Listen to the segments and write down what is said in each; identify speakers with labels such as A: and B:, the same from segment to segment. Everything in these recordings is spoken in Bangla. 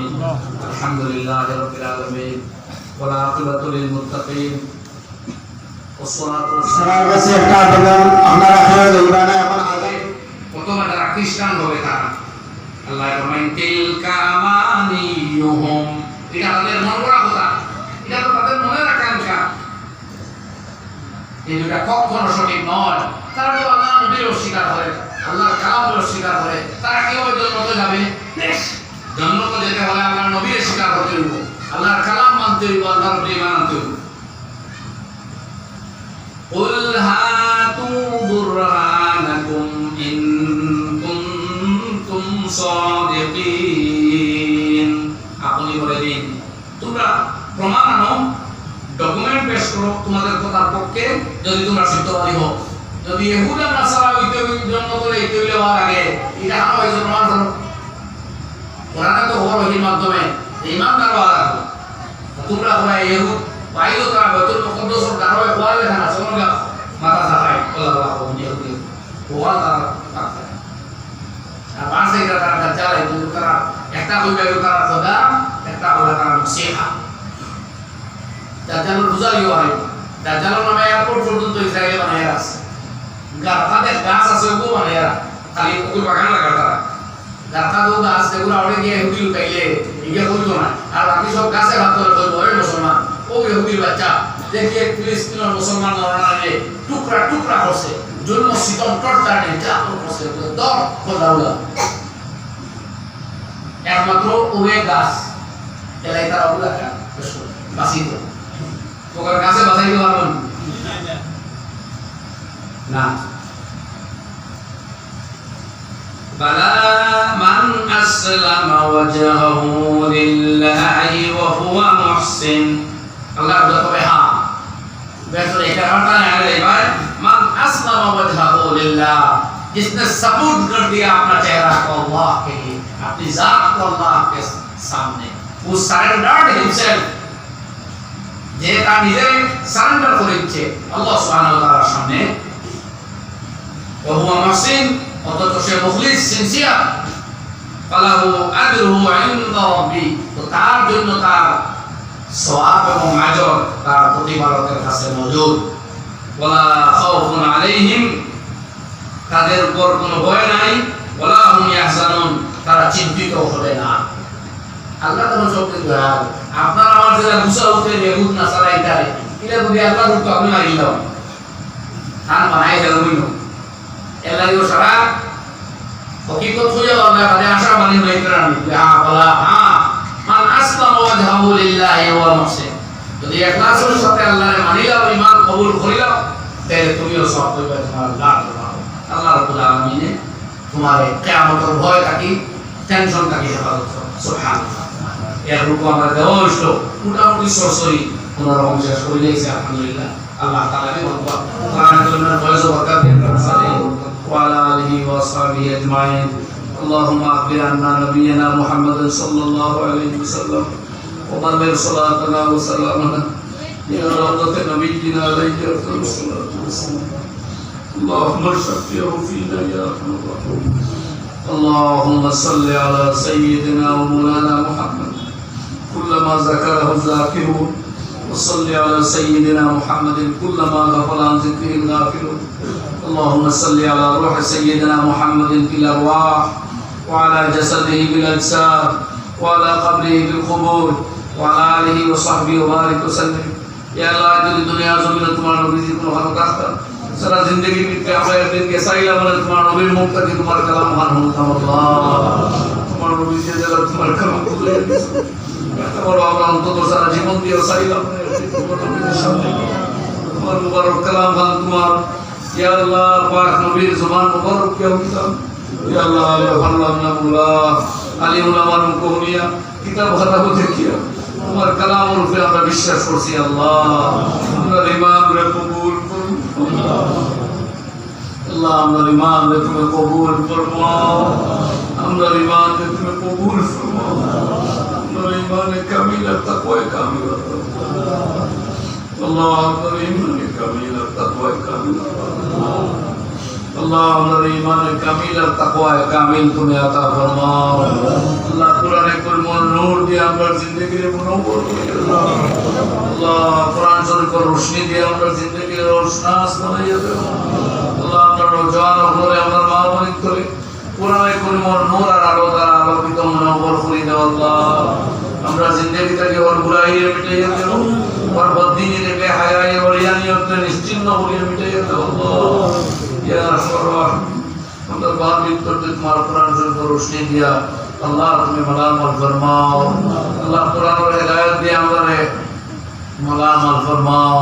A: آمين الحمد لله رب العالمين والعاقبة للمتقين والصلاة والسلام
B: আপনার কাছে একটা আবেদন আপনারা খেয়ে দেখবেন এখন আগে
A: প্রথমে তারা খ্রিস্টান হবে তারা আল্লাহ ফরমাইন তিলকা আমানিয়ুহুম এটা তাদের মন করা কথা এটা তো তাদের মনের আকাঙ্ক্ষা এই দুটা কখনো সঠিক নয় তারা তো আল্লাহ নবীর অস্বীকার করে আল্লাহর কালামের অস্বীকার করে তারা কিভাবে জন্মতে যাবে জন্মতে যেতে হলে আল্লাহ নবীর স্বীকার করতে হইব আল্লাহর কালাম মানতে হইব আল্লাহর নবী মানতে হইব قل هاتوا برهانكم إن كنتم صادقين আপনি বলে দিন তোমরা প্রমাণ আনো ডকুমেন্ট পেশ করো তোমাদের কথার পক্ষে যদি তোমরা সত্যবাদী হও যদি ইহুদা নাসারা হইতে জন্ম করে হইতে হইলে হওয়ার আগে এটা আনো হয়েছে প্রমাণ করো কোরআনে তো হওয়ার ওহির মাধ্যমে ইমানদার হওয়া লাগবে তোমরা তোমরা ইহুদ বাইরে তারা বেতুল মুকদ্দাস দারো ওয়াল লেখা আছে ওরা মাথা সাফাই আল্লাহ আল্লাহ ইহুদি ওয়াল তারা পাকছে আর পাশে তারা দাজ্জাল দুটো তারা একটা হইবে তারা খোদা, একটা হইবে তারা মুসিহা দাজ্জাল বুঝালিও হয়। দাজ্জাল নামে এয়ারপোর্ট পর্যন্ত ইসরায়েলে বানায় আছে গাছাদের গাছ আছে ওগো বানায় খালি ওগুলো বাগান লাগা ডাক্তারও তো আছে, ওরা অনেক গিয়ে হুকিল পাইলে ইয়ে করতো না। আর আমি সব কাছে ভাত করে বলব ওই মুসলমান, ও হুকিল বাচ্চা। দেখে ফিলিস্তিনের মুসলমান নরনারে টুকরা টুকরা করছে জন্ম শীতল টর্চার নিয়ে যাতন করছে দম খোলাউলা একমাত্র ওয়ে গাছ, এলাই তারা ওগুলা খান বাঁচিত ওখানে গাছে বাঁচাইতে পারবেন না। বালা أسلم وجهه لله وهو محسن الله يرضى بها बेहतर एक हटा है अरे भाई मन अस्लम वजहहु लिल्लाह जिसने सबूत कर दिया अपना चेहरा को अल्लाह के लिए अपनी जात को अल्लाह के सामने who surrendered himself যে তার নিজের সারেন্ডার করে দিচ্ছে আল্লাহ সুবহানাহু ওয়া তাআলার সামনে وهو محسن অথচ সে মুখলিস সিনসিয়ার তার জন্য তার সওয়াব এবং আজর তার প্রতিপালকের কাছে মজুদ। তাদের উপর কোনো ভয় নাই। ওয়ালা হুম তারা চিন্তিত হবে না। আল্লাহ তখন সব কিছু আপনার আমার যারা আল্লাহ রূপ আপনি মারি দাও খান বানাই দেবেন এলাইও সারা হকিকত হয়ে আল্লাহ কাছে আশা মানি হয়ে প্রেরণ হ্যাঁ বলা হ্যাঁ মান আসলাম ওয়াজহাহু লিল্লাহি ওয়া মুহসিন যদি ইখলাসের সাথে আল্লাহরে মানিলাম, ঈমান কবুল করিলাম, তাহলে তুমিও সব লাভ আল্লাহ রাব্বুল তোমার কিয়ামতের ভয় থাকি টেনশন থাকি হেফাজত সুবহানাল্লাহ। এর রূপ আমরা দেওয়া মোটামুটি সরসরি কোন রকম শেষ করে দিয়েছে, আলহামদুলিল্লাহ। আল্লাহ তাআলা কোরআন বরকত দিন وعلى آله وأصحابه أجمعين. اللهم أخبر عنا نبينا محمد صلى الله عليه وسلم. وبلغ صلاتنا وسلامنا. إلى روضة نبينا عليه أفضل الصلاة والسلام اللهم شفيه فينا يا أرحم الراحمين. اللهم صل على سيدنا ومولانا محمد. كلما ذكره الذاكرون. وصل على سيدنا محمد كلما غفل عن ذكره الغافلون. اللهم صل على روح سيدنا محمد في الأرواح وعلى جسده بالأجساد وعلى قبره بالقبور وعلى آله وصحبه وبارك وسلم يا الله যদি দুনিয়া জমিনে তোমার নবীজি কোনো ভালো রাখতা সারা জিন্দগি মিটকে আমরা একদিনকে চাইলাম মানে তোমার নবীর মুখ থেকে তোমার কালাম মান হতাম তোমার নবীজি যারা তোমার কালাম খুলে বড় আমরা অন্তত সারা জীবন দিয়ে চাইলাম তোমার নবীজির সামনে তোমার মুবারক কালাম খান তোমার ইয়া আল্লাহ পাক নবীর জবান মুবারক কে হইতাম ইয়া আল্লাহ আল্লাহ মুলা আলী উলামার মুকহনিয়া কিতাব খাতাব দেখিয়া তোমার কালামের উপরে আমরা বিশ্বাস করছি আল্লাহ। আমরা ইমান রে কবুল করুন আল্লাহ, আমরা ইমান রে তুমি কবুল ফরমাও আমরা ইমান রে তুমি কবুল ফরমাও আমরা ইমানে কামিল তাকওয়া কামিল আল্লাহ, আমরা ইমানে কামিল তাকওয়া কামিল আল্লাহ আমাদের ইমানে কামিল আর তাকওয়া কামিল তুমি আতা ফরমাও। আল্লাহ, কোরআনে করিমুল নূর আমরা জিন্দগিরে মুনব্বর করে। দাও আল্লাহ, কোরআন শরীফের রোশনি দিয়ে আমরা জিন্দগির রোশনাস বানাইয়া দেব। আল্লাহ, আমরা নওজোয়ান হলে আমরা মা বোনিক করে। কোরআনে করিমর নূর আর আলো দ্বারা আলোকিত মুনব্বর করে দেও আল্লাহ। আমরা জিন্দগি থেকে ওর বুড়াইয়ে মিটাইয়া দেব। ওর বদিনী রে বেহায়াই ওর ইয়ানিয়তে নিশ্চিন্ন করিয়া মিটাইয়া দেও আল্লাহ ইয়া সরওয়ার আমরা বাতিল করতে তোমার কোরআন শরীফ রোশনি দিয়া আল্লাহ তুমি মালামাল ফরমাও আল্লাহ কোরআনের হেদায়েত দিয়ে আমারে মালামাল ফরমাও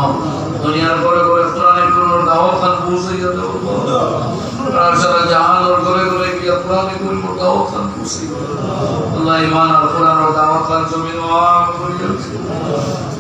A: দুনিয়ার করে করে কোরআনের কোন দাওয়াত খান পৌঁছাইয়া দেও আর সারা জাহান ওর করে করে গিয়া কোরআনের কোন দাওয়াত খান পৌঁছাইয়া আল্লাহ ইমান আর কোরআনের দাওয়াত খান জমিন ওয়াম করিয়া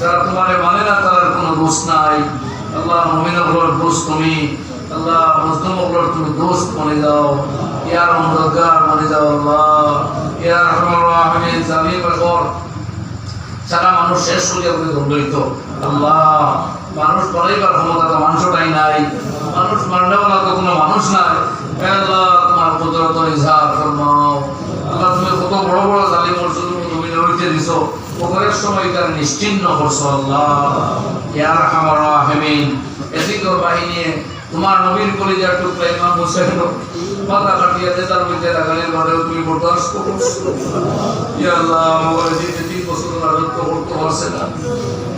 A: যারা মানে না তার কোনো দোষ নাই আল্লাহ দোষ তুমি আল্লাহ তুমি দোষ মনে দাও ইয়ার মনে দাও আল্লাহ ইয়ার সারা মানুষ শেষ হয়ে দণ্ডিত আল্লাহ, মানুষ ক্ষমতা মানুষটাই নাই। মানুষ তো কোনো মানুষ নাই। আল্লাহ, তোমার কুদরত ইজহার ফরমা বড় বড় জালিমর জন্য তুমি নড়িতে দিছো। ওখানের সময় তার নিশ্চিন্ন করছ আল্লাহ। ইয়া রাহমার রাহিমিন। এদিকর বাহিনী, তোমার নবীর কলিজার টুকরা ইমাম হোসেন মাথা কাটিয়ে দে তার মধ্যে লাগালের ঘরে তুমি বরদাস্ত করছ। ইয়া আল্লাহ, আমার দিতে তিন বছর রাজত্ব করতে পারছে না।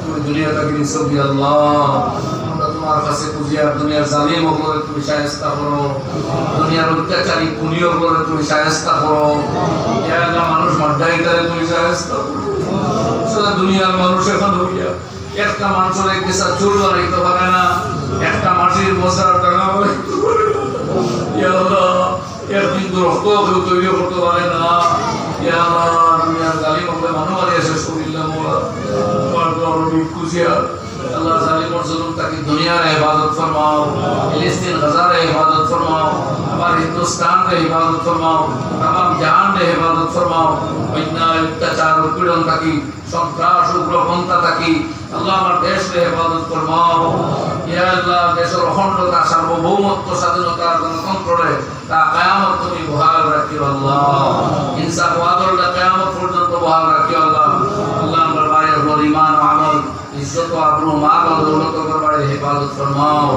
A: তুমি দুনিয়াটাকে নিছো কি আল্লাহ? আমরা তোমার কাছে পুজিয়া দুনিয়ার জালিম করে তুমি সায়স্তা করো। দুনিয়ার অত্যাচারী পুনিয় করে তুমি সায়স্তা করো। আল্লাহ মানুষ মাড্ডাইটারে তুমি সায়স্তা করো। দুনিয়ার মানুষ এখন হইয়া একটা মানুষের পেশা চুল বানাইতে পারে না, একটা মাটির মশা টাকা বানাইতে পারে রক্ত কেউ তৈরি করতে পারে না। ইয়া আল্লাহ, দুনিয়ার গালি মধ্যে মানুষ মারি এসে শরীরটা মোলা তোমার খুশিয়া আল্লাহ জালিম আর জুলুম দুনিয়ার ইবাদত ফরমাও, ফিলিস্তিন গাজার ইবাদত ফরমাও, আমার হিন্দুস্তান রে ইবাদত ফরমাও তাম জাহান রে ইবাদত ফরমাও, অন্যায়, অত্যাচার উৎপীড়ন তাকে সন্ত্রাস, উগ্রপন্থা তাকে আল্লাহ আমার দেশ রে ইবাদত ফরমাও। ইয়া আল্লাহ, দেশের অখণ্ডতা, সার্বভৌমত্ব, স্বাধীনতা গণতন্ত্র তা কায়ামত তুমি বহাল রাখিও আল্লাহ। ইনসাফ ওয়াদল কায়ামত পর্যন্ত বহাল রাখিও আল্লাহ। আল্লাহ আমার ভাইয়ের ইমান আমল ইজ্জত ও আবরু মাল ও দৌলত করবার হেফাজত ফরমাও।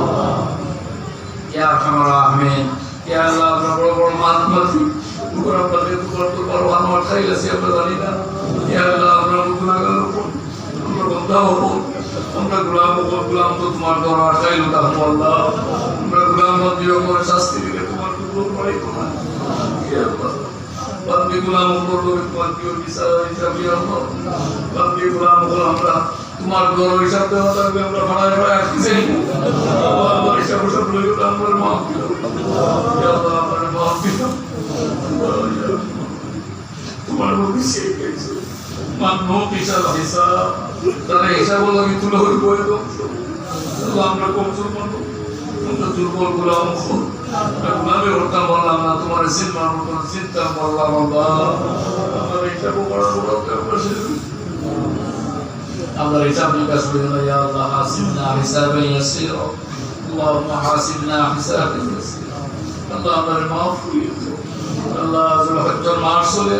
A: ইয়া আরহামার রাহিমিন ইয়া আল্লাহ, আমরা বড় বড় মানবাতি উপর আমাদের উপর তো বড় আমার খাইলাছি আমরা জানি না। ইয়া আল্লাহ, আমরা গুনাহগার উপর আমরা বন্ধা হব, আমরা গোলাম হব, গোলাম তো তোমার দরবার চাইলো তা হব আল্লাহ। আমরা গোলাম মন্দির করে শাস্তি দিলে তোমার কুকুর পড়াই তোমার ইয়া আল্লাহ, বান্দি গোলাম উপর তোমার কি বিচার হিসাবে আল্লাহ। বান্দি গোলাম হল আমরা। তোমার গরু হিসাব দেওয়া থাকবে, আমরা ভাড়ায় ভাড়ায় আসতেছি। আল্লাহ হিসাব সব লই আমার মাফ আল্লাহ, আমার মাফ তোমার গেছে। মান্য হিসাব হিসাব। তারা হিসাব তুলে এরকম আল্লাহ, আমরা আমরা দুর্বল গোলাম। গুলামে বললাম না, তোমার সিনেমার চিন্তা বললাম আল্লাহ, আমার হিসাব করার বড় আমরা أمر بفضلك سبحانه يا الله حاسبنا حسابا يسيرا اللهم حاسبنا حسابا يسيرا اللهم المعفو اللہ ذو الحج المعصول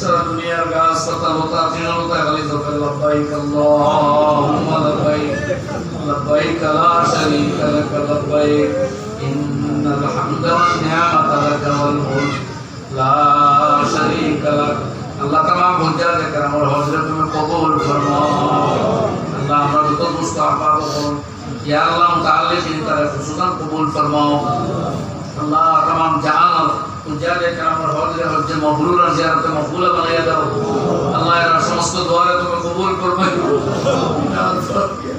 A: سر دنیا کا ستا ہوتا دین ہوتا غلی تو لبیک اللہم لبائک لبائک لا شریف لکا لبائک ان الحمد والنعمة لك والملك لا شریف لکا আল্লাহ তামাম মুজাদ একরামুল হযরত তুমি কবুল ফরমাও আল্লাহ, আমরা যত মুস্তাফা হব ইয়া আল্লাহ মুতাআল্লিকিন তারা খুশুকান কবুল ফরমাও আল্লাহ, তামাম জাহান মুজাদ একরামুল হযরত হজ্জ মাবরুরা জিয়ারত মাকবুলা বানায়া দাও। আল্লাহ, এর সমস্ত দোয়া তুমি কবুল ফরমাই আর ফরমাইন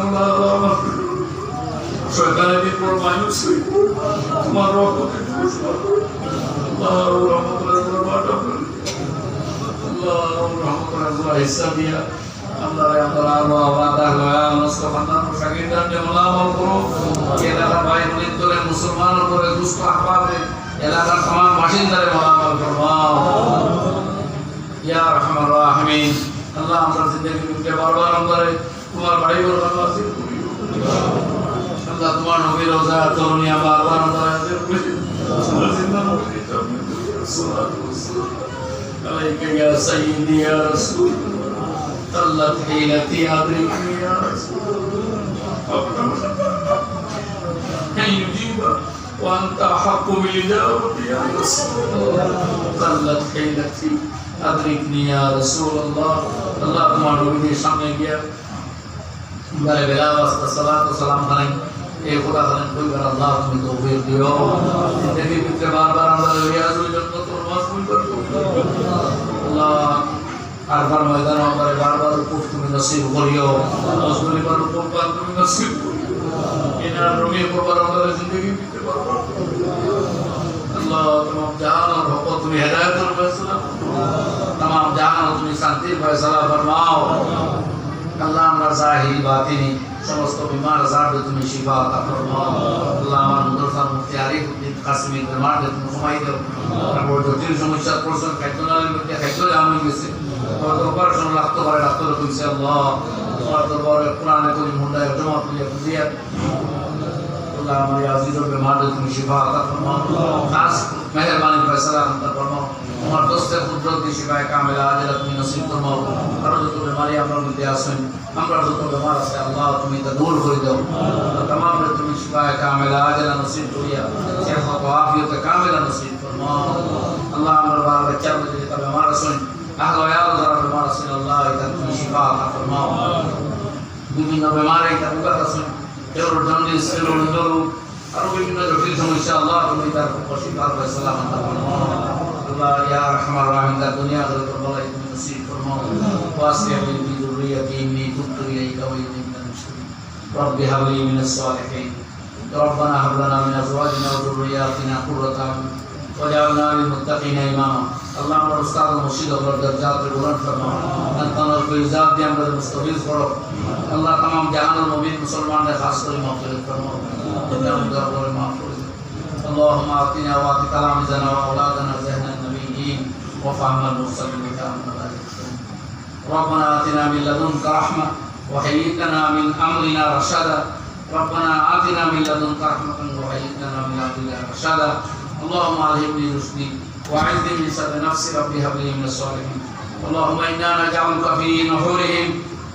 A: আল্লাহ শয়তানের বিপর মানুষ তোমার রহমতে খুশ আল্লাহ রহমতের দরবারটা রহমতুল্লাহ ইসলামিয়া আল্লাহ আল্লাহ আল্লাহ সন্তান সাকিদান জামালা করো এলাকা ভাই বোনের তোলে মুসলমান করে দুষ্ট আহ্বাবে এলাকার সমান বাসিন্দারে মালামাল ফরমাও ইয়া রহমান রাহমিন আল্লাহ আমরা জিন্দগি মুখে বারবার অন্তরে তোমার বাড়ি বল ভালোবাসি আল্লাহ তোমার নবী রোজা তরুণিয়া বারবার অন্তরে জিন্দা নবী সালাতু ওয়াস সালাম عليك يا سيدي يا رسول الله طلت حيلتي أدركني يا رسول الله كي يجيب وأنت أحق بالإجابة يا رسول الله طلت حيلتي أدركني يا رسول الله الله তোমার নবীদের সামনে গিয়া বারে বেলা ওয়াস্তা সালাত ও সালাম খানাই এই খোদা খানেন কইবার আল্লাহ তুমি তৌফিক দিও জিন্দগি ভিতরে বারবার আমরা রিয়াজ হই যত তোর আর বার ময়দান আমার বারবার উপর তুমি নসিব করিও আসলে বার উপর বার তুমি নসিব এনার রোগে পড়বার আমাদের জিন্দগি দিতে পারবো আল্লাহ তোমার জান আর হক তুমি হেদায়ত আর ফয়সালা তোমার জান তুমি শান্তির ফয়সালা ফরমাও আল্লাহ আমরা জাহিল বাতিনী সমস্ত বিমার আজাবে তুমি শিফা আতা ফরমাও আল্লাহ আমার মুদরসা মুফতি আরিফ উদ্দিন কাসিমি বেমার দে তুমি কমাই দাও তারপর জটিল সমস্যা প্রশ্ন খাইতনালের মধ্যে খাইতো আমি গেছে তোমার অপারেশন লাগতে পারে ডাক্তার কইছে আল্লাহ তোমার দরবারে কোরআনে করি মুন্ডায় জমা তুলিয়া বুঝিয়া আল্লাহ আমার আজিজের বেমার দে তুমি শিফা আতা ফরমাও খাস মেহরবানি সালাম করব আমার দোস্তের কুদরতি শিবায় কামেলা আজরাত তুমি নসিব করব আরও যত বেমারি আমার মধ্যে আসেন আমরা যত বেমার আছে, আল্লাহ তুমি তা দূর করে দাও। তামাম তুমি শিবায় কামেলা আজরা নসিব করিয়া সেহত আফিয়তে কামেলা নসিব করব আল্লাহ আমার বাবা বাচ্চা বুঝে যেতে বেমার আসেন, আহ দয়াল যারা বেমার আছেন আল্লাহ এটা তুমি শিফা আতা ফরমাও বিভিন্ন বেমারে এটা উগাত আছেন জরুর জন্ডিস জরুর জরুর আরো বিভিন্ন জটিল সমস্যা আল্লাহ তুমি তার শিফার ফয়সালা আতা ফরমাও আল্লাহ ইয়া রহমান রহিম তার দুনিয়া আখিরাত বলাই তুমি নসিব ফরমাও ওয়াসিয়া লি ফি যুররিয়াতি ইন্নী তুবতু ইলাইকা ওয়া ইন্নী মিনাল মুসলিমিন رب هب لي من الصالحين ربنا هب لنا من ازواجنا وذرياتنا قرة اعين واجعلنا للمتقين اماما اللهم ہمارا استاد مرشد اللہ درجات بلند فرما اللہ تعالیٰ فیضات دیا ہمارے مستفیض کرو اللہ تمام جہان اور مبین مسلمان نے خاص کر مغفرت فرما اللہ ہم دعا کرے معاف اللهم اعطنا واعط كلامنا وأولادنا ذهن النبيين وفهم المرسلين كما ربنا آتنا من لدنك رحمة وهيئ لنا من أمرنا رشدا. ربنا آتنا من لدنك رحمة وهيئ لنا من أمرنا رشدا. اللهم ألهمني رشدي. وأعذني من شر نفسي ربي هب لي من الصالحين. اللهم إنا نجعلك في نحورهم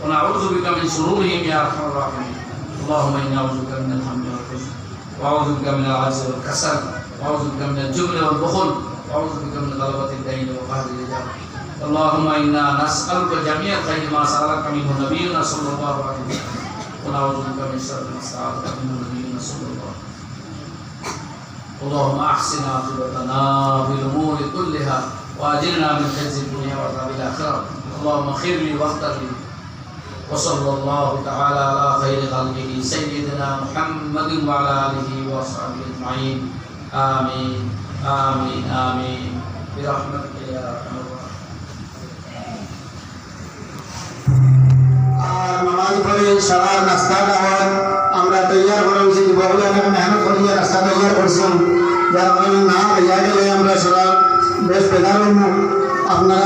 A: ونعوذ بك من شرورهم يا أرحم الراحمين. اللهم إنا أعوذ بك من الهم والحزن وأعوذ بك من العجز والكسل وأعوذ بك من الجبن والبخل وأعوذ بك من غلبة الدين وقهر الرجال اللهم إنا نسألك جميع خير ما سألك منه نبينا صلى الله عليه وسلم. ونعوذ بك من شر ما استعاذك منه نبينا صلى الله عليه وسلم. اللهم احسن عاقبتنا في الامور كلها واجرنا من خزي الدنيا وعذاب الاخره اللهم خير لي واختر لي وصلى الله تعالى على خير خلقه سيدنا محمد وعلى اله وصحبه اجمعين امين امين امين برحمتك يا ارحم الراحمين
B: আর নামাজ পড়ে সারা নাস্তা খাওয়ার تیار کر رہی بہت زیادہ محنت کریے راستہ تیار کرایہ کے
A: اپنا